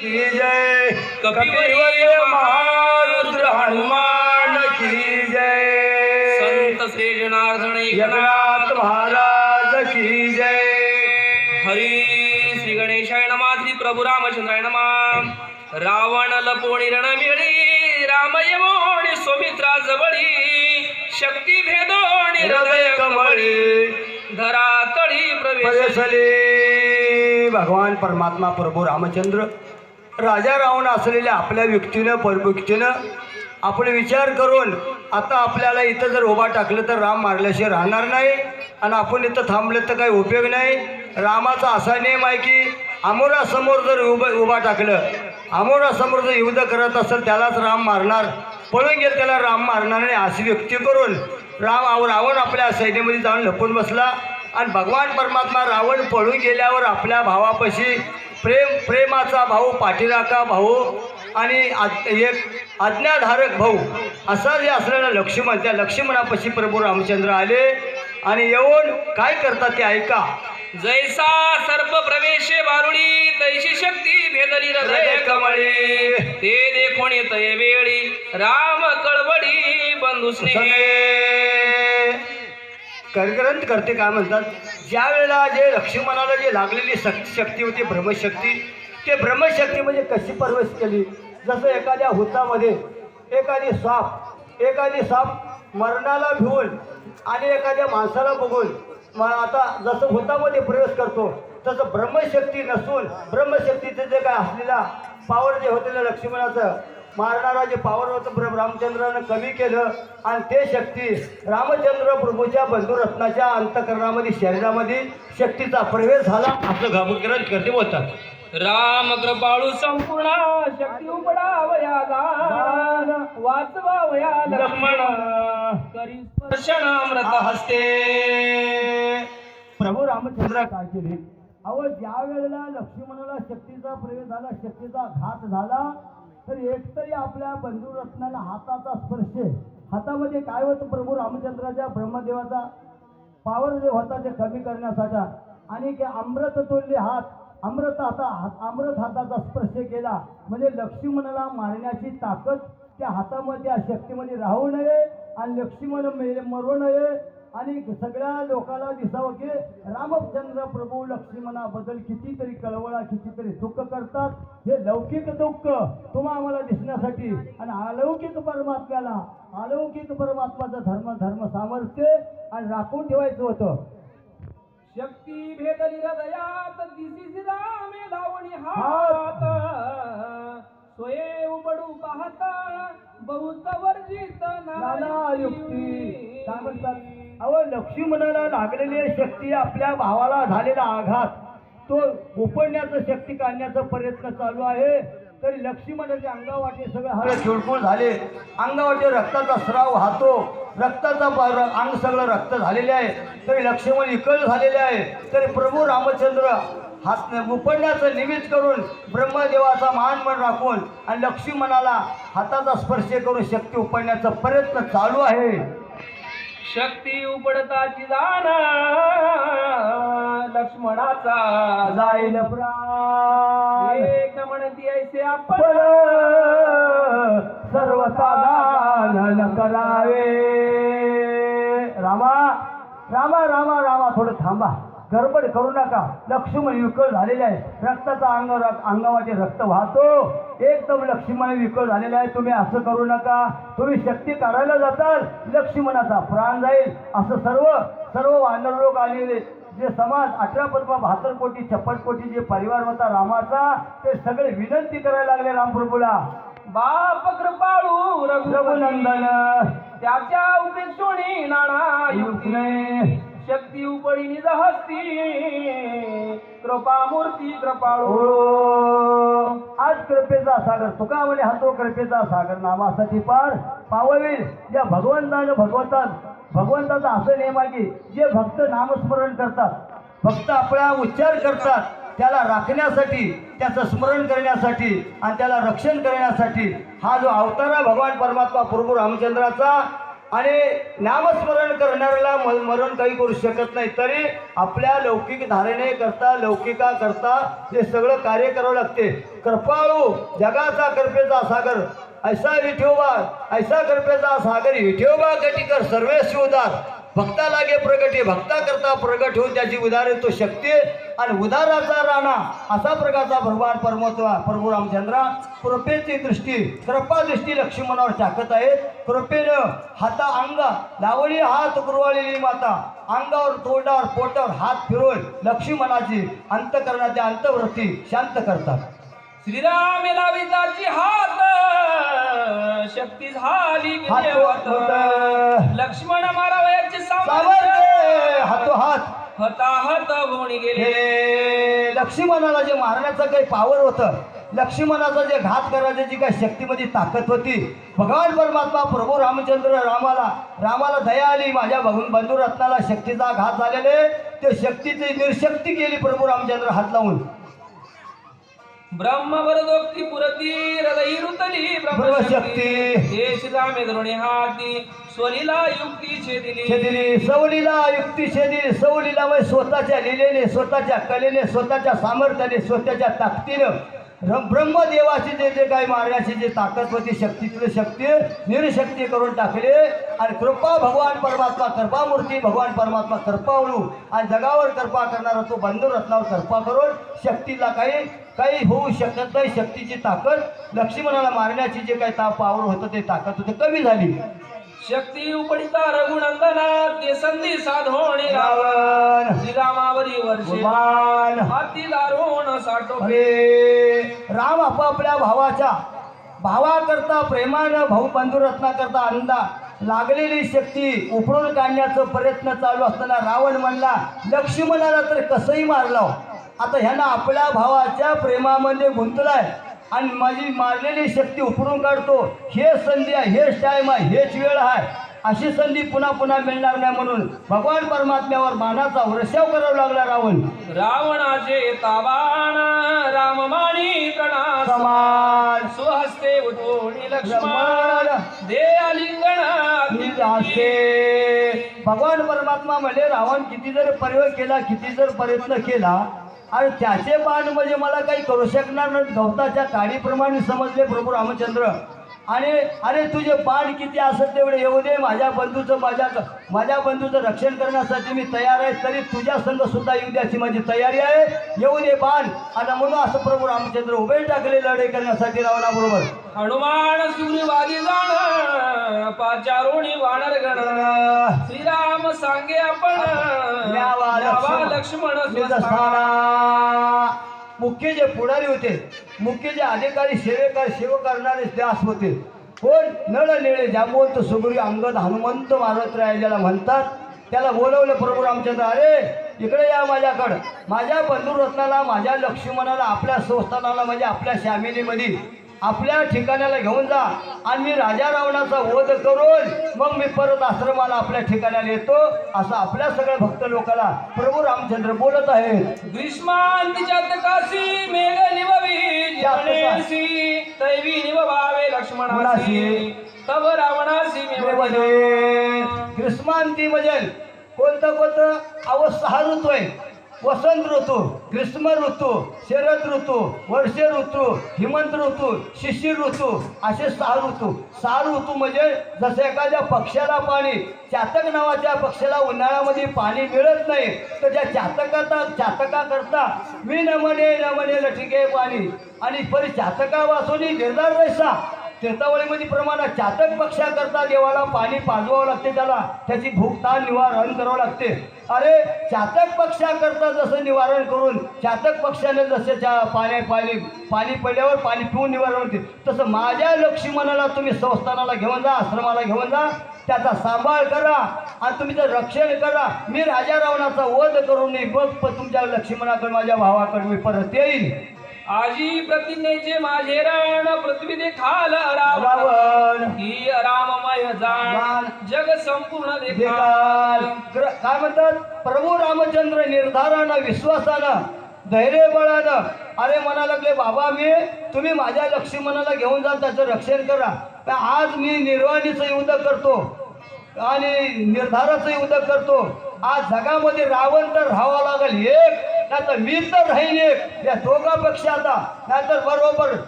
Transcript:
की जय. कपिवर्य महारुद्र हनुमान की जय. संत श्री जनार्दन जगन्नाथ महाराज की जय. हरी श्री गणेशाय नमा श्री प्रभू रामचंद्राय नमा. रावण लपोणी रणमिळी राम येवोणी सुमित्रा जवळी. शक्ती भेदोणी हृदय कमळी. धरा तळी भगवान परमात्मा प्रभू रामचंद्र. राजा रावण असलेल्या आपल्या व्यक्तीनं परव्यक्तीनं आपण विचार करून आता आपल्याला इथं जर उभा टाकलं तर राम मारल्याशिवाय राहणार नाही. आणि आपण इथं थांबलं तर काही उपयोग नाही. रामाचा असा नियम आहे की अमोरासमोर जर उभं उभा टाकलं अमोरासमोर जर युद्ध करत असेल त्यालाच राम मारणार. पळून गेल त्याला राम मारणार नाही अशी व्यक्ती करून राम रावण आपल्या सैन्यामध्ये जाऊन लपून बसला. आणि भगवान परमात्मा रावण पळून गेल्यावर आपल्या भावापाशी प्रेम प्रेमाचा भाऊ पाठीराखा भाऊ आणि एक आज्ञाधारक भाऊ असा जे असलेला लक्ष्मण त्या लक्ष्मणापाशी प्रभू रामचंद्र आले आणि येऊन काय करतात ते ऐका. जैसा सर्प प्रवेशे बारुडी तैशी शक्ती भेदली हृदय कमळी. ते देखोण येतय वेळी राम कळवडी बंधू स्नेहे. करग्रंथ करते काय म्हणतात? ज्या वेळेला जे लक्ष्मणाला जे लागलेली शक शक्ती होती ब्रह्मशक्ती ते ब्रह्मशक्ती म्हणजे कशी प्रवेश केली? जसं एखाद्या हुतामध्ये एखादी साप एखादी साप मरणाला भिवून आणि एखाद्या माणसाला बघून मग आता जसं हुतामध्ये प्रवेश करतो तसं ब्रह्मशक्ती नसून ब्रह्मशक्तीचं जे काय असलेला पावर जे होतं लक्ष्मणाचं मारणारा जे पावर होतं ब्र- रामचंद्रानं कमी केलं. आणि ते शक्ती रामचंद्र प्रभूच्या बंधुरत्नाच्या अंतकरणामध्ये शरीरामध्ये शक्तीचा प्रवेश झाला. असं गामग्रंथ करते बोलतात राम कृपाळू संपूर्ण शक्ती उपडावया वाचवावया लक्ष्मण करी हस्ते. प्रभू रामचंद्र काय केले? अहो ज्या वेळेला लक्ष्मणाला शक्तीचा प्रवेश झाला शक्तीचा घात झाला तर एक तरी आपल्या बंधुरत्नाला हाताचा स्पर्श हातामध्ये काय होतं? प्रभू रामचंद्राच्या ब्रह्मदेवाचा पावर जे होता ते कमी करण्यासाठी. आणि ते अमृत तोडले हात अमृत हाता हात अमृत हाताचा स्पर्श केला. म्हणजे लक्ष्मणाला मारण्याची ताकद त्या हातामध्ये त्या शक्तीमध्ये राहू नये आणि लक्ष्मण मरू नये. आणि सगळ्या लोकांना दिसावं की रामचंद्र प्रभू लक्ष्मणाबद्दल कितीतरी कळवळा कितीतरी दुःख करतात. हे लौकिक दुःख तुम्हा आम्हाला दिसण्यासाठी आणि अलौकिक परमात्म्याला अलौकिक परमात्माचं धर्म धर्म सामर्थ्य आणि राखून ठेवायचं होतं. शक्ती भेदली हृदयात दिसी रामे लावणी हात. स्वये उबडू पाहता बहुत वर्जित नाना युक्ती. काय म्हणतात? अहो लक्ष्मणाला लागलेली शक्ती आपल्या भावाला झालेला आघात. तो उपडण्याचं शक्ती काढण्याचा प्रयत्न चालू आहे. तरी लक्ष्मणाच्या अंगावाटे सगळं हवे चुळबुळ झाले. अंगावाटे रक्ताचा स्राव वाहतो. रक्ताचा अंग सगळं रक्त झालेले आहे. तरी लक्ष्मण इकल झालेले आहे. तरी प्रभू रामचंद्र हात उपडण्याचं निमित्त करून ब्रह्मदेवाचा मानमन राखून आणि लक्ष्मणाला हाताचा स्पर्श करून शक्ती उपडण्याचा प्रयत्न चालू आहे. शक्ती उपडताची जाण लक्ष्मणाचा जाईल प्राण. एक म्हणती ऐसे आपण. पण सर्व साधारण करावे रामा रामा रामा रामा थोडं थांबा. गडबड करू नका. लक्ष्मण विकळ झालेले आहे रक्ताचा अंग अंगावाचे रक्त वाहतो. एकदम लक्ष्मण विकळ झालेला आहे तुम्ही असं करू नका. तुम्ही शक्ती काढायला जाताल. लक्ष्मणाचा प्राण जाईल. असं सर्व सर्व वानर लोक आलेले जे समाज अठरा पद्मा बहात्तर कोटी छप्पन कोटी जे परिवार होता रामाचा ते सगळे विनंती करायला लागले रामप्रभूला. बाप कृपाळू रघुनंदन. त्याच्या उपेक्षोणी नाना युक्तीने शक्ती उपळी निज हस्ती. कृपा मूर्ती कृपाळू. आज कृपेचा सागर तुका म्हणे हा तो कृपेचा सागर नामासाठी पार पाववेल. या भगवंतानं भगवंतात भगवंताचा असं नियम आहे जे भक्त नामस्मरण करतात भक्त आपला उच्चार करतात त्याला राखण्यासाठी त्याचं स्मरण करण्यासाठी आणि त्याला रक्षण करण्यासाठी हा जो अवतारा भगवान परमात्मा प्रभू रामचंद्राचा आणि नामस्मरण करणाऱ्याला मल मरण काही करू शकत नाही. तरी आपल्या लौकिक धारणे करता लौकिका करता हे सगळं कार्य करावं लागते. कृपाळू जगाचा कृपेचा सागर. ऐसा विठोबा ऐसा कृपेचा सागर. विठोबा गटीकर सर्वेश उदार. भक्ता लागे प्रगटी भक्ता करता प्रगट होऊन त्याची उदार तो शक्ती. आणि उदाराचा राणा असा प्रकारचा भगवान परमोत्वा प्रभू रामचंद्रा कृपेची दृष्टी कृपादृष्टी लक्ष्मणावर टाकत आहे. कृपेनं हाता अंगा लावणी हात गुरवाळलेली माता. अंगावर तोंडावर पोटावर हात फिरवून लक्ष्मणाची अंतकरणाची अंतवृत्ती शांत करतात. श्रीराम लाविताची हात शक्ती झाली. लक्ष्मण मारावयाचे सामर्थ्य. हातो हात. हताहत होऊन गेले. लक्ष्मणाला जे मारण्याचं काही पावर होतं लक्ष्मणाचा जे घात करायची जी काही शक्तीमध्ये ताकद होती भगवान परमात्मा प्रभू रामचंद्र रामाला रामाला दया आली माझ्या भगून बंधू रत्नाला शक्तीचा घात झालेले ते शक्तीची निर्शक्ती केली प्रभू रामचंद्र हात लावून. ब्रह्मवरदोक्ती पुरती हृदयी रुतली ब्रह्मशक्ती. ब्रह्मशक्ती हे श्रीरामे द्रोणी हाती स्वलीला युक्ती छेदिली। शेदिली सवलीला युक्ती शेदिली सवलीला म्हणजे स्वतःच्या लिलेने स्वतःच्या कलेने स्वतःच्या सामर्थ्याने स्वतःच्या ताकदीनं ब्रह्मदेवाची जे जे काही मारण्याची जी ताकद होती शक्तीतली शक्ती निरशक्ती करून टाकले. आणि कृपा भगवान परमात्मा कृपामूर्ती भगवान परमात्मा कृपावळू. आणि जगावर कृपा करणारा तो बंधू रत्नावर कृपा करून शक्तीला काही काही होऊ शकत नाही. शक्तीची ताकद लक्ष्मणाला मारण्याची जे काही ता पावर होतं ते ताकद होते. कमी झाली. शक्ती उपडिता रघुनंदना ते संधी साधोणी रावण. श्रीरामावरी वर्षे. भगवान हाती दारुण साठो राम आपापल्या भावाच्या भावाकरता प्रेमानं भाऊ बंधुरत्ना करता अंदा लागलेली शक्ती उपडून काढण्याचा प्रयत्न चालू असताना रावण म्हणला लक्ष्मणाला तर कसंही मारलं. आता ह्यानं आपल्या भावाच्या प्रेमामध्ये गुंतलाय आणि माझी मारलेली शक्ती उपडून काढतो. हे संधी आहे हेच टाईम आहे हेच वेळ आहे. अशी संधी पुन्हा पुन्हा मिळणार नाही म्हणून भगवान परमात्म्यावर मानाचा वर्षाव करावा लागला रावण. रावणाचे ताबाण राममाणी कणा समान सुहस्ते उठोणी लक्ष्मण. दे आलिंगण भगवान परमात्मा म्हणजे रावण किती जर प्रयोग केला किती जर प्रयत्न केला आणि त्याचे बाण म्हणजे मला काही करू शकणार नाही. गवताच्या काडीप्रमाणे समजले प्रभू रामचंद्र. आणि अरे तुझे बाण किती असत तेवढे येऊ दे. माझ्या बंधूचं माझ्या माझ्या बंधूचं रक्षण करण्यासाठी मी तयार आहे. तरी तुझ्या संघ सुद्धा येऊ द्याची माझी तयारी आहे. येऊ दे बाण आणि म्हणून असं प्रभू रामचंद्र उभे टाकले लढाई करण्यासाठी रावणाबरोबर. हनुमान सुग्रीवादी जाण पाचारोणी वानर गण. श्रीराम सांगे आपण. लक्ष्मण. मुख्य जे पुढारी होते मुख्य जे अधिकारी सेवेकार सेवा करणारे दास होते. कोण? नळ निळे जांबवंत सुगरी अंगद हनुमंत मारुत ज्याला म्हणतात त्याला बोलवलं प्रभू रामचंद्र अरे इकडे या माझ्याकडं. माझ्या बंधू रत्नाला माझ्या लक्ष्मणाला आपल्या संस्थानाला म्हणजे आपल्या श्यामिनीमध्ये आपल्या ठिकाणाला घेऊन जा. आणि मी राजा रावणाचा वध करून मग मी परत आश्रमाला आपल्या ठिकाणाला येतो. असं आपल्या सगळ्या भक्त लोकांना प्रभू रामचंद्र बोलत आहेत. लक्ष्मणासी. तब रावणासी ग्रीष्मांती भजन कोणतं कोणतं? अहो सहा ऋतू आहे वसंत ऋतू ग्रीष्म ऋतू शरद ऋतू वर्ष ऋतू हिमंत ऋतू शिशिर ऋतू असे सहा ऋतू. सहा ऋतू म्हणजे जसं एखाद्या पक्षाला पाणी चातक नावाच्या पक्षाला उन्हाळ्यामध्ये पाणी मिळत नाही तर त्या चातकाचा चातका करता मी नमने नमने लठिके पाणी. आणि परी चातकापासून निर्धार रैसा तीर्थावळीमध्ये प्रमाणात चातक पक्षाकरता देवाला पाणी पाजवावं लागते त्याला त्याची भूक ताण निवारण करावं लागते. अरे चातक पक्षाकरता जसं निवारण करून चातक पक्षाने जसे चा पाण्या पाणी पाणी पडल्यावर पाणी पिऊन निवारण होते तसं माझ्या लक्ष्मणाला तुम्ही संस्थानाला घेऊन जा आश्रमाला घेऊन जा त्याचा सांभाळ करा आणि तुम्ही तर रक्षण करा. मी राजा रावणाचा वध करून मी बघ प- तुमच्या लक्ष्मणाकडे माझ्या भावाकडे मी परत येईल आजी प्रतिज्ञेचे माझे रण पृथ्वी देखाल रावण. रावण. ही राममय जाण. जग संपूर्ण देखाल. काय म्हणतात? प्रभू रामचंद्र निर्धारानं विश्वासानं धैर्य बळानं अरे म्हणा लागले बाबा मी तुम्ही माझ्या लक्ष्मणाला घेऊन जा त्याचं रक्षण करा. आज मी निर्वाणीचं युद्ध करतो आणि निर्धाराचं युद्ध करतो. आज जगामध्ये रावण तर राहावं लागेल एक नाही तर मी तर राहिले या दोघा पक्षाचा नाहीतर बरोबर